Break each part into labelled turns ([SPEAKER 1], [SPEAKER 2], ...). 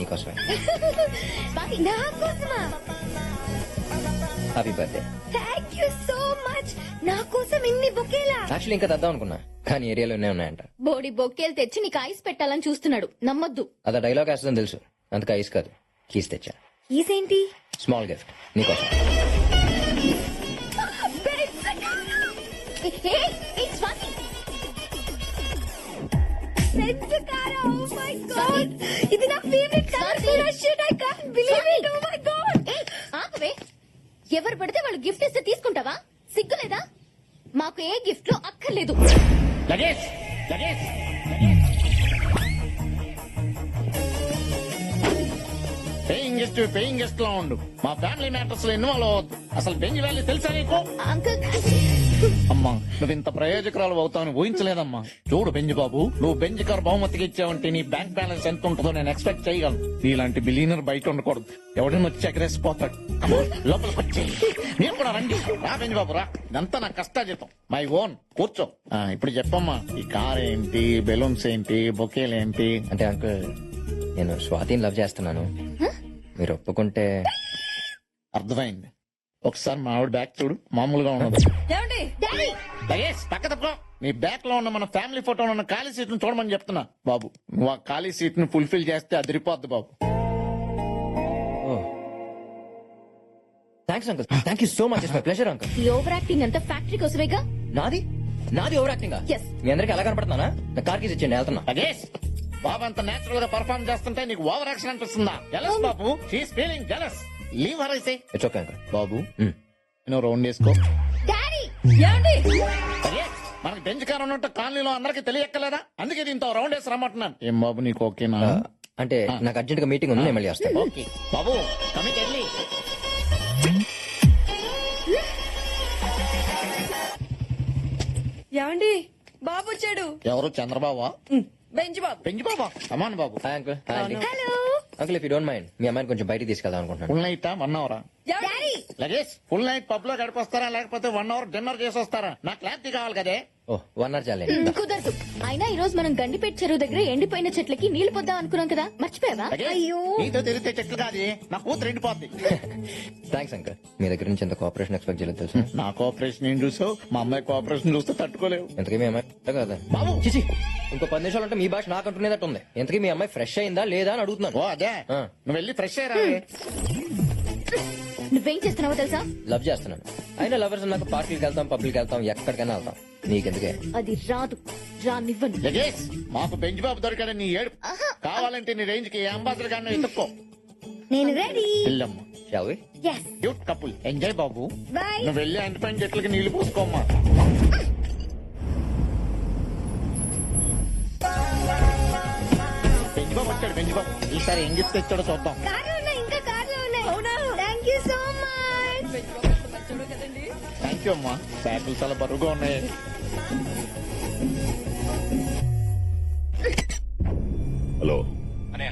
[SPEAKER 1] నీకోసమే
[SPEAKER 2] నా కోసమా
[SPEAKER 1] happy birthday
[SPEAKER 2] thank you so much నా కోసం ఇన్ని బొకేలా
[SPEAKER 1] యాక్చువల్లీ ఇంకా తెద్దాం అనుకున్నా కానీ ఏరియాలోనే ఉన్నాయంట.
[SPEAKER 2] బోడి బొకేలు తెచ్చి నీకు ఐస్ పెట్టాలని చూస్తున్నాడు. నమ్మొద్దు.
[SPEAKER 1] అదా డైలాగ్ వేస్తుందని తెలుసు. అందుకే ఐస్ కాదు. కీస్ తెచ్చా.
[SPEAKER 2] ఈసేంటి?
[SPEAKER 1] Small gift. నీకోసం.
[SPEAKER 2] oh my God. ఇది నా ఫేవరెట్ కలర్ కూడా shit I can't believe it oh my God ఆపవే ఎవరు పడితే వాళ్ళు గిఫ్ట్ ఇస్తే తీసుకుంటావా? సిగ్గులేదా? మాకు ఏ గిఫ్ట్లో అక్కర్లేదు.
[SPEAKER 3] Luggage luggage guest paying guest లా ఉండు. మా ఫ్యామిలీ మ్యాటర్స్లో ఇన్వాల్వ్ అవ్వద్దు. అసలు బెంజ్ వ్యాలీ తెలుసా నీకు?
[SPEAKER 2] అంకుల్
[SPEAKER 3] అమ్మా నువ్వు ఇంత ప్రయోజకురాలు అవుతావని ఊహించలేదమ్మా. చూడు బెంజ్ బాబు నువ్వు బెంజ్ కార్ బహుమతికి ఇచ్చావంటే నీ బ్యాంక్ బ్యాలెన్స్ ఎంత ఉంటుందో నేను ఎక్స్పెక్ట్ చేయగలను. నీలాంటి బిలీనర్ బయట ఉండకూడదు. ఎవడైనా వచ్చి ఎగరేసిపోతాడు. లోపలికి వచ్చి మీరు కూడా రండి. రా బెంజ్ బాబు రా. ఇదంతా నా కష్టాజీతం మై ఓన్ కూర్చో. ఆ, ఇప్పుడు చెప్పమ్మా. ఈ కార్ ఏంటి బెలూన్స్ ఏంటి బొకేలు ఏంటి?
[SPEAKER 1] అంటే అంకుల్ నేను స్వాతిని లవ్ చేస్తున్నాను. మీరు ఒప్పుకుంటే
[SPEAKER 3] అర్థమైంది. ఒకసారి మా ఆవిడ బ్యాక్ చూడు మామూలుగా ఉన్నది
[SPEAKER 2] డాడీ!
[SPEAKER 3] దయేష్ పక్క తప్పుకో. నీ బ్యాక్లో ఉన్న మన ఫ్యామిలీ ఫోటో ఉన్న ఖాళీ సీట్ను చూడమని చెప్తున్నా. బాబు నువ్వు ఆ ఖాళీ సీట్ను ఫుల్ఫిల్ చేస్తే అదిరిపోద్ది బాబు.
[SPEAKER 1] Thanks uncle thank you so much it's my pleasure uncle
[SPEAKER 2] ఈ ఓవర్ యాక్టింగ్ అంతా ఫ్యాక్టరీ కోసమేగా?
[SPEAKER 1] నాది? నాది ఓవర్ యాక్టింగ్?
[SPEAKER 2] Yes.
[SPEAKER 1] మీ అందరికి ఎలా కనపడుతున్నానా? నా కార్ కీస్ ఇచ్చేయండి వెళ్తున్నా.
[SPEAKER 3] దయేష్! బాబు అంత నేచురల్గా పర్ఫార్మ్ చేస్తుంటే నీకు ఓవర్ యాక్షన్ అనిపిస్తుందా? జలస్ బాబు. She's feeling jealous leave her అయితే
[SPEAKER 1] ఇట్స్ ఓకే అంకుల్
[SPEAKER 3] బాబు నువ్వు రౌండ్ వేసుకో
[SPEAKER 2] డాడీ
[SPEAKER 3] మనకి బెంచ్ కార్ ఉన్నట్టు కాలనీలో అందరికి తెలియక్కలేదా అందుకే దీంతో రౌండ్ వేసి రమ్మంటున్నాను. ఏం బాబు నీకు ఓకేనా
[SPEAKER 1] అంటే నాకు అర్జెంట్గా మీటింగ్ ఉంది నేను మళ్ళీ వస్తాను.
[SPEAKER 3] ఓకే బాబు కమిట్ వెళ్ళి
[SPEAKER 4] ఏమండి? బాబు వచ్చాడు.
[SPEAKER 3] ఎవరు? చంద్రబాబు?
[SPEAKER 4] బెంచ్ బాబు.
[SPEAKER 3] పెంచి బాబా?
[SPEAKER 1] Uncle
[SPEAKER 2] hello
[SPEAKER 1] uncle if you don't mind మీ అమ్మాయిని కొంచెం బయటికి తీసుకెళ్దాం అనుకుంటున్నాను.
[SPEAKER 3] ఫుల్ నైట్ వన్ అవరా
[SPEAKER 2] డాడీ
[SPEAKER 3] లగేజ్ ఫుల్ నైట్ పబ్లో గడిపొస్తారా? లేకపోతే వన్ అవర్ డిన్నర్ చేసి వస్తారా? నా క్లారిటీ కావాలి కదే.
[SPEAKER 1] ఓ వన్ అవర్ చాలే.
[SPEAKER 2] కుదరదు. అయినా ఈ రోజు మనం గండిపేట చెరువు దగ్గర ఎండిపోయిన చెట్లకి నీళ్ళు పొద్దాం అనుకున్నాం కదా. మర్చిపోయావా? అయ్యో.
[SPEAKER 3] నీతో తెలిస్తే చెట్లు కాదు. నా కూతురు ఎండిపోద్ది.
[SPEAKER 1] Thanks uncle. మీ దగ్గర నుంచి ఎంత కోఆపరేషన్ ఎక్స్పెక్ట్ చేయలేదు తెలుసు?
[SPEAKER 3] నా కోఆపరేషన్ ఏం చూసావు? మా అమ్మాయి కోఆపరేషన్ చూస్తే తట్టుకోలేవు.
[SPEAKER 1] ఎంతకీ మీ అమ్మాయి కదా?
[SPEAKER 3] బాబు!
[SPEAKER 1] చిచి! ఇంకో పది నిమిషాలు అంటే మీ భాష నాకు అంటున్నదట్టు ఉంది. ఎంతకీ మీ అమ్మాయి ఫ్రెష్ అయిందా లేదా అని అడుగుతున్నాను.
[SPEAKER 3] ఓ అదే.
[SPEAKER 1] ఆ.
[SPEAKER 3] నువ్వు వెళ్ళి ఫ్రెష్ అయ్యరా
[SPEAKER 2] నువ్వేం చేస్తున్నావో తెలుసా?
[SPEAKER 1] లవ్ చేస్తున్నాను. అయినా లవర్స్ నాకు పార్టీకి వెళ్తాం పబ్లిక్ వెళ్తాం ఎక్కడికైనా వెళ్తాం. నీకెందుకే?
[SPEAKER 2] అది రాదు. రానివ్వను
[SPEAKER 3] మాకు బెంచ్ బాబు దొరికాడు నీ ఏడు కావాలంటే నీ రేంజ్కి అంబాసిడర్ గారిని ఎత్తుక్కో
[SPEAKER 2] నేను రెడీ.
[SPEAKER 3] వెళ్ళమ్మా
[SPEAKER 1] Shall we?
[SPEAKER 2] Yes
[SPEAKER 3] cute couple enjoy Babu.
[SPEAKER 2] Bye
[SPEAKER 3] నువ్వు వెళ్ళి అంటిపైన చెట్లకి నీళ్ళు పోసుకోమ్మా. బెంచ్ బాబు వచ్చాడు బెంచ్ బాబు. ఈసారి ఏం గిఫ్ట్ తెచ్చాడో చూద్దాం.
[SPEAKER 2] కార్లు ఉన్నాయి ఇంకా కార్లు ఉన్నాయి. అవునా? Thank you so much
[SPEAKER 3] thank you అమ్మా. బ్యాగులు చాలా బరువుగా ఉన్నాయి.
[SPEAKER 5] హలో.
[SPEAKER 6] అనయ్య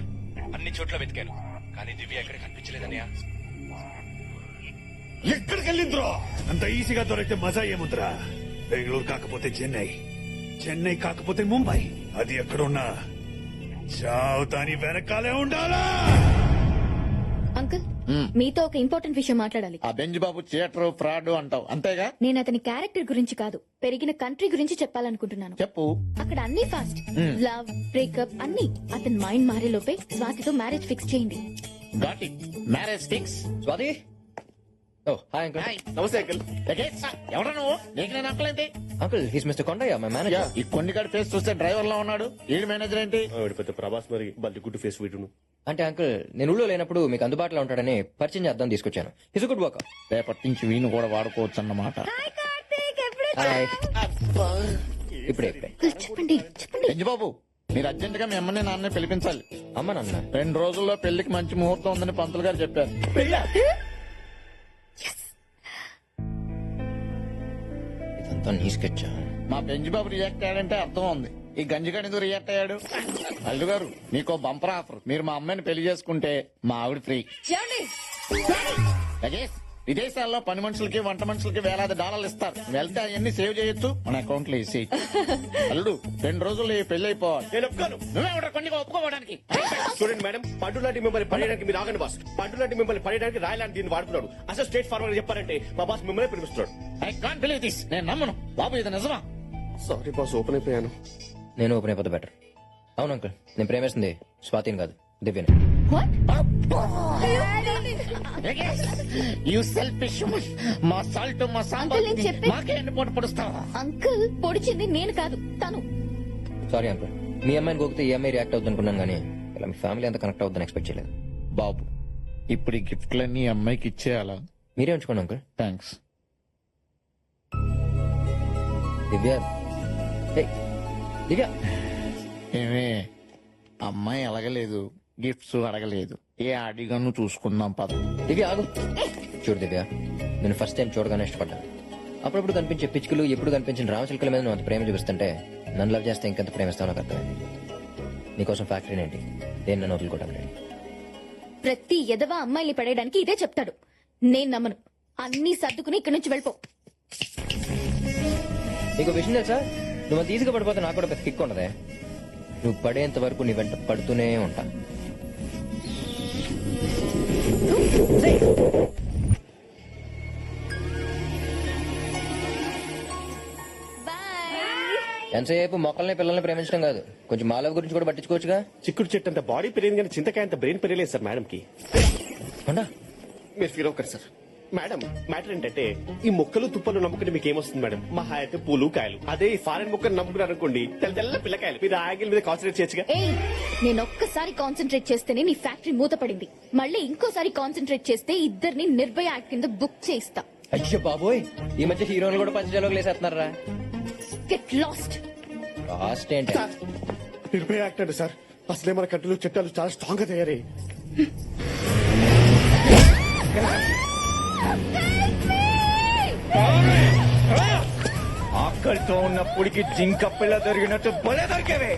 [SPEAKER 6] అన్ని చోట్ల వెతికాను. కానీ దివ్య ఎక్కడ కనిపించలేదన్నయ్య
[SPEAKER 5] ఎక్కడికి వెళ్ళిందిరా అంత ఈజీగా దొరికితే మజా ఏముందిరా? బెంగళూరు కాకపోతే చెన్నై. చెన్నై కాకపోతే ముంబై. అది ఎక్కడున్నా చావు దాని వెనకాలే ఉండాలా?
[SPEAKER 2] అంకుల్ మీతో ఒక ఇంపార్టెంట్ విషయం మాట్లాడాలి.
[SPEAKER 3] ఆ బెంచ్ బాబు థియేటర్ ఫ్రాడ్ అంటావు అంతేగా?
[SPEAKER 2] నేను అతని క్యారెక్టర్ గురించి కాదు పెరిగిన కంట్రీ గురించి చెప్పాలనుకుంటున్నాను.
[SPEAKER 3] చెప్పు.
[SPEAKER 2] అక్కడ అన్ని ఫాస్ట్ లవ్ బ్రేకప్ అన్ని అతని మైండ్ మారే లోపే స్వాతితో మ్యారేజ్ ఫిక్స్ చేయండి.
[SPEAKER 3] Got it marriage fix
[SPEAKER 1] Swathi? Oh hi uncle.
[SPEAKER 3] నమస్తే అంకుల్. ఎవరా నువ్వు? నీకు నేను అంకుల్ ఏంటి
[SPEAKER 1] uncle he's mister Kondaiah my manager
[SPEAKER 3] ఈ కొండిగాడి ఫేస్ చూస్తే డ్రైవర్ లా ఉన్నాడు. ఈడు మేనేజర్ ఏంటి?
[SPEAKER 5] పెద్ద ప్రభాస్ మరి బల్లి గుడ్డు ఫేస్ వీటును
[SPEAKER 1] అంటే అంకుల్ నేను ఊళ్ళో లేనప్పుడు మీకు అందుబాటులో ఉంటాడని పరిచయం చేద్దాం తీసుకొచ్చాను. గుడ్ వర్క్
[SPEAKER 3] రేపటి నుంచి వీణు కూడా వాడుకోవచ్చు అన్నమాట
[SPEAKER 1] హాయ్. ఇప్పుడే ఇప్పుడే
[SPEAKER 2] చెప్పండి
[SPEAKER 3] బాబు మీరు అర్జెంట్గా మీ అమ్మని నాన్నే పిలిపించాలి.
[SPEAKER 1] అమ్మ నాన్న.
[SPEAKER 3] రెండు రోజుల్లో పెళ్ళికి మంచి ముహూర్తం ఉందని పంతులు గారు చెప్పారు.
[SPEAKER 1] ఇదంతా నీ స్కెచ్?
[SPEAKER 3] మా బెంచ్ బాబు రియాక్ట్ అయ్యాడంటే అర్థం ఉంది. ఈ గంజిగాడు ఎందుకు రియాక్ట్ అయ్యాడు? అల్లు గారు మీకో బంపర్ ఆఫర్. మీరు మా అమ్మాయిని పెళ్ళి చేసుకుంటే మా ఆవిడ ఫ్రీ. విదేశాల్లో పని మనుషులకి వంట మనుషులకి వేలాది డాలర్లు ఇస్తారు. వెళ్తే అవన్నీ సేవ్ చేయొచ్చు. మన అకౌంట్లో వేసి. అల్లుడు రెండు రోజుల్లో ఈ పెళ్ళి అయిపోవాలి.
[SPEAKER 7] నేను ఒప్పుకోను.
[SPEAKER 3] నువ్వే ఉంటా కొన్ని ఒప్పుకోవడానికి.
[SPEAKER 7] చూడండి మేడం పండు లాంటి మిమ్మల్ని పడేయడానికి మీరు ఆగండి బాస్. పండు లాంటి మిమ్మల్ని పడేయడానికి రాయ్ లాంటి దీన్ని వాడుతున్నాడు. అసలు స్ట్రేట్ ఫార్వర్డ్ చెప్పారంటే మా బాస్ మిమ్మల్ని పిలుస్తున్నాడు.
[SPEAKER 3] I can't believe this. నేను నమ్మను. బాబు ఇది నిజమా?
[SPEAKER 7] సారీ బాస్ ఓపెన్ అయిపోయాను.
[SPEAKER 1] నేను ఓపెన్ అయిపోతే బెటర్. అవును అంకుల్ నేను ప్రేమిస్తుంది స్వాతిని కాదు దివ్యని.
[SPEAKER 3] యూ సెల్ఫిష్ మా సాల్ట్ మా సాంబార్
[SPEAKER 2] నేను చెప్పే-
[SPEAKER 3] మాకే ఎండు పోటు పొడుస్తావా?
[SPEAKER 2] అంకుల్ పొడిచింది నేను కాదు తను.
[SPEAKER 1] సారీ అంకుల్ మీ అమ్మాయిని గోకితే ఈ అమ్మాయి రియాక్ట్ అవుతుంది అనుకున్నాను కానీ ఇలా మీ ఫ్యామిలీ అంత కనెక్ట్ అవుతుందని ఎక్స్పెక్ట్ చేయలేదు.
[SPEAKER 3] బాబు ఇప్పుడు ఈ గిఫ్ట్లన్నీ ఈ అమ్మాయికి ఇచ్చేయాలా?
[SPEAKER 1] మీరే ఉంచుకోండి అంకుల్
[SPEAKER 3] థ్యాంక్స్
[SPEAKER 1] దివ్య. దివ్య
[SPEAKER 3] ఏమే అమ్మాయి అడగలేదు గిఫ్ట్స్ అడగలేదు. ఏ అడిగను చూసుకుందాం పద.
[SPEAKER 1] దివ్య ఆగు. చూడు దివ్య నేను ఫస్ట్ టైం చూడగానే ఇష్టపడ్డాను. అప్పుడప్పుడు కనిపించే పిచ్చుకలు ఎప్పుడు కనిపించిన రామచిలుకల మీద నువ్వు అంత ప్రేమ చూపిస్తుంటే నన్ను లవ్ చేస్తే ఇంకెంత ప్రేమిస్తావు నాకు అర్థమైంది. నీకోసం ఫ్యాక్టరీ ఏంటి? దేన్ని నన్ను వదులుకోవడం లేదు.
[SPEAKER 2] ప్రతి ఎదవ అమ్మాయిని పడేయడానికి ఇదే చెప్తాడు. నేను నమ్మను. అన్ని సర్దుకుని ఇక్కడి నుంచి వెళ్ళిపో.
[SPEAKER 1] నీకు విషయం తెలుసా? నువ్వు అంత ఈజీగా పడిపోతే నాకు కూడా పెద్ద కిక్ ఉండదే. నువ్వు పడేంత వరకు నీ వెంట పడుతూనే ఉంటా. ఎంతసేపు మొక్కల్ని పిల్లల్ని ప్రేమించడం కాదు. కొంచెం మాలవ గురించి కూడా పట్టించుకోవచ్చుగా?
[SPEAKER 7] చిక్కుడు చెట్టు అంత బాడీ పెరిగింది కానీ చింతకాయ అంత బ్రెయిన్ పెరగలేదు సార్ మేడం కి.
[SPEAKER 1] ఉండా?
[SPEAKER 7] మీరు ఫీల్ అవ్వకరు సార్. మేడం మ్యాటర్ ఏంటంటే ఈ మొక్కలు తుప్పలు నమ్ముకుంటే మీకు ఏమొస్తుంది మేడం మహా అయితే పూలు కాయలు. అదే ఈ ఫారెన్ మొక్కలు నమ్ముకున్నారు అనుకోండి తెల్ల తెల్ల పిల్లకాయలు. మీరు ఆగిల్ మీద కాన్సన్ట్రేట్ చేయొచ్చుగా?
[SPEAKER 2] ఏయ్ నేను ఒక్కసారి కాన్సన్ట్రేట్ చేస్తేనే నీ ఫ్యాక్టరీ మూతపడింది. మళ్ళీ ఇంకోసారి కాన్సన్ట్రేట్ చేస్తే ఇద్దరిని నిర్భయ యాక్ట్ కింద బుక్ చేయిస్తా.
[SPEAKER 1] అయ్యో బాబోయ్ ఈ మధ్య హీరోలు కూడా పంచజాలోకి లేసేస్తున్నారా?
[SPEAKER 2] గెట్ లాస్ట్
[SPEAKER 1] లాస్ట్ ఏంటి?
[SPEAKER 7] నిర్భయ యాక్ట్ అండి సార్. అసలే మన కంట్రీలో చట్టాలు చాలా స్ట్రాంగ్గా తయారయ్యాయి.
[SPEAKER 8] ఆకలితో ఉన్నప్పటికీ జింక పిల్ల దొరికినట్టు బలే దొరికేవే.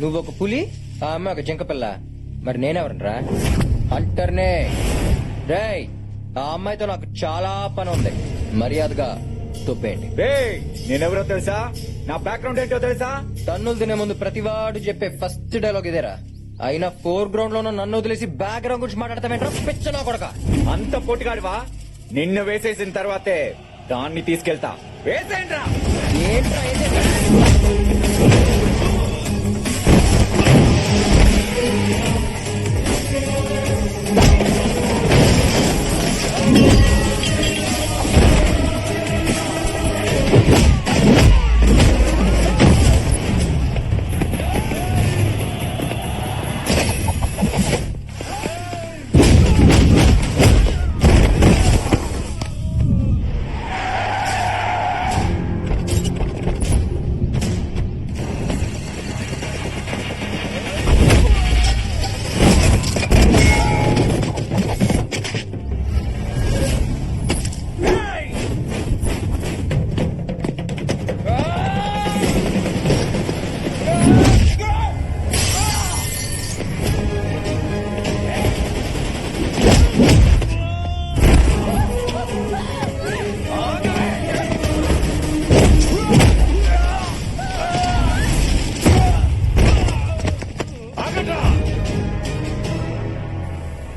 [SPEAKER 8] నువ్వు
[SPEAKER 1] ఒక పులి ఆ అమ్మాయి ఒక జింక పిల్ల. మరి నేనెవరనరా? అంటర్నే రేయ్ ఆ అమ్మాయితో నాకు చాలా పని ఉంది మర్యాదగా తొప్పేయండి.
[SPEAKER 8] రే నేనెవరో తెలుసా? నా బ్యాక్గ్రౌండ్ ఏంటో తెలుసా?
[SPEAKER 1] తన్నులు తినే ముందు ప్రతివాడు చెప్పే ఫస్ట్ డైలాగ్ ఇదేరా. అయినా ఫోర్ గ్రౌండ్లో నన్ను వదిలేసి బ్యాక్గ్రౌండ్ గురించి మాట్లాడతామేంట్రా పిచ్చనా కొడక.
[SPEAKER 8] అంత పోటుగాడివా? నిన్ను వేసేసిన తర్వాతే దాన్ని తీసుకెళ్తా. వేసేయండ్రా!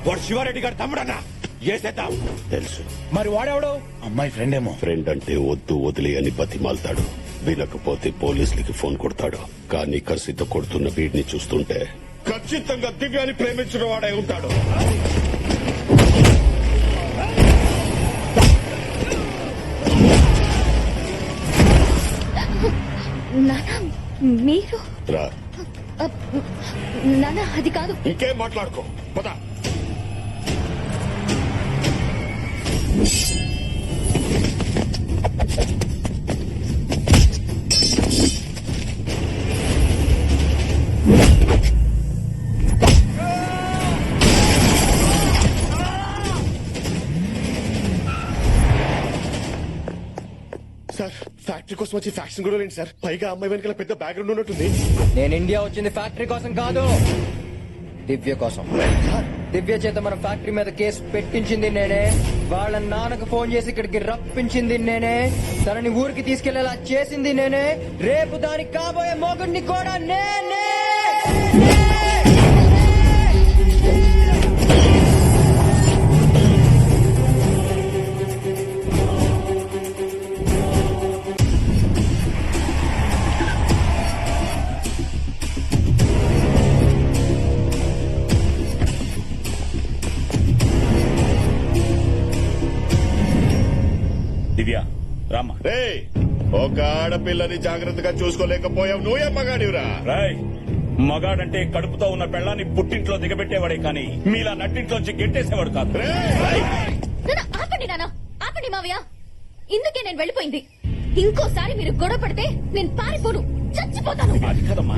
[SPEAKER 5] వాడు శివారెడ్డి గారు తమ్ముడన్నా. ఏసేద్దాం
[SPEAKER 9] తెలుసు.
[SPEAKER 8] మరి వాడెవడు?
[SPEAKER 9] అమ్మాయి ఫ్రెండ్ ఏమో.
[SPEAKER 10] ఫ్రెండ్ అంటే వద్దు వదిలే అని బతిమాల్తాడు. వినకపోతే పోలీసులకి ఫోన్ కొడతాడు. కానీ కసితో కొడుతున్న వీడిని చూస్తుంటే ఖచ్చితంగా దివ్యాన్ని ప్రేమించిన వాడే ఉంటాడు.
[SPEAKER 2] మీరు?
[SPEAKER 10] రా.
[SPEAKER 2] ఆ, నాన్న అది కాదు.
[SPEAKER 10] ఇంకేం మాట్లాడుకో. పద.
[SPEAKER 7] సార్ ఫ్యాక్టరీ కోసం వచ్చి ఫ్యాక్షన్ కూడా లేండి సార్. పైగా అమ్మాయి వెనకాల పెద్ద బ్యాక్గ్రౌండ్ ఉన్నట్టుంది.
[SPEAKER 1] నేను ఇండియా వచ్చింది ఫ్యాక్టరీ కోసం కాదు. దివ్య కోసం. దివ్య చేత మన ఫ్యాక్టరీ మీద కేసు పెట్టించింది నేనే. వాళ్ళ నాన్నకు ఫోన్ చేసి ఇక్కడికి రప్పించింది నేనే. తనని ఊరికి తీసుకెళ్ళేలా చేసింది నేనే. రేపు దానికి కాబోయే మోగుడిని కూడా నేనే.
[SPEAKER 6] దివ్య రామ్మా
[SPEAKER 10] రే ఒక ఆడపిల్లని జాగ్రత్తగా చూసుకోలేకపోయావు. నువ్వే మగాడివిరా.
[SPEAKER 6] రాయ్ మగాడంటే కడుపుతో ఉన్న పెళ్ళాన్ని పుట్టింట్లో దిగబెట్టేవాడే కానీ మీలా నట్టింట్లోంచి గెట్టేసేవాడు కాదు.
[SPEAKER 2] నాన్న ఆపండి నాన్న ఆపండి మావయ్య. ఇందుకే నేను వెళ్ళిపోయింది. ఇంకోసారి మీరు గొడవ పడితే నేను పారిపోను చచ్చిపోతాను.
[SPEAKER 6] అది కదమ్మా.